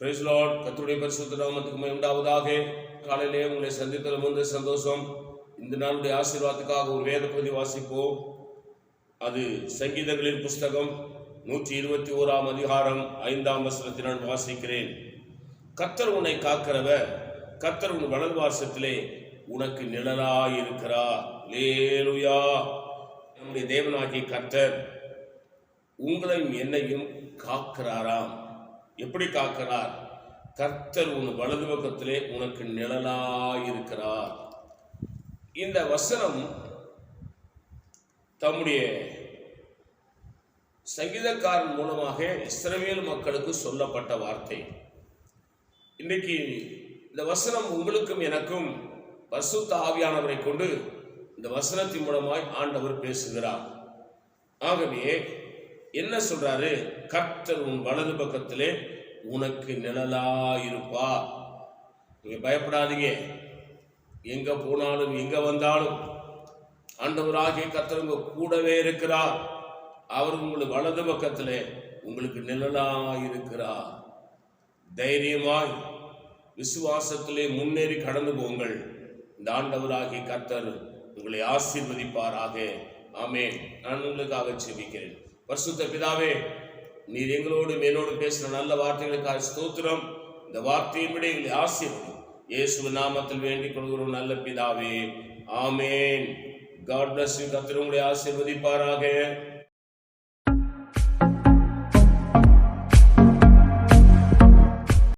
Price Lord கர்த்தருடைய பரிசுத்த நாமத்துக்கு உண்டாவதாக. காலையிலே உங்களை சந்தித்தது வந்து சந்தோஷம். இந்த நாளுடைய ஆசீர்வாதத்துக்காக ஒரு வேத பகுதி வாசிப்போம். அது சங்கீதங்களின் புஸ்தகம் நூற்றி இருபத்தி ஓராம் அதிகாரம் ஐந்தாம் வசனத்தை நான் வாசிக்கிறேன். கத்தர் உன்னை காக்கிறவர் கத்தர் உன் வலது வாசத்திலே உனக்கு நிழலாய் லேலுயா நம்முடைய தேவனாகிய கர்த்தர் உங்களையும் என்னையும் காக்கிறாராம். எப்படி காக்கிறார்? கர்த்தர் உன் வலது பக்கத்திலே உனக்கு நிழலாயிருக்கிறார். இந்த வசனம் தம்முடைய சங்கீதக்காரன் மூலமாக இஸ்ரவேல் மக்களுக்கு சொல்லப்பட்ட வார்த்தை. இன்றைக்கு இந்த வசனம் உங்களுக்கும் எனக்கும் பசுத்த ஆவியானவரை கொண்டு இந்த வசனத்தின் மூலமாய் ஆண்டவர் பேசுகிறார். ஆகவே என்ன சொல்றாரு? கர்த்தர் உன் வலது பக்கத்திலே உனக்கு நிழலாயிருப்பா நீங்க பயப்படாதீங்க. எங்க போனாலும் எங்க வந்தாலும் ஆண்டவராகிய கர்த்தர் உங்க கூடவே இருக்கிறார். அவர் உங்களுக்கு வலது பக்கத்திலே உங்களுக்கு நிழலாயிருக்கிறார். தைரியமாய் விசுவாசத்திலே முன்னேறி கடந்து போங்கள். இந்த ஆண்டவராகிய கர்த்தர் உங்களை ஆசீர்வதிப்பாராக. ஆமே நான் உங்களுக்காக செபிக்கிறேன். பரிசுத்த பிதாவே நீர் எங்களோடு என்னோடு பேசின நல்ல வார்த்தைகளுக்காக ஸ்தோத்திரம். இந்த வார்த்தையின்படி எங்களை ஆசீர்வதி. இயேசு நாமத்தில் வேண்டிக் கொள்கிறோம் நல்ல பிதாவே. ஆமேன். காட் பிளஸ் யூ உங்களை ஆசீர்வதிப்பாராக.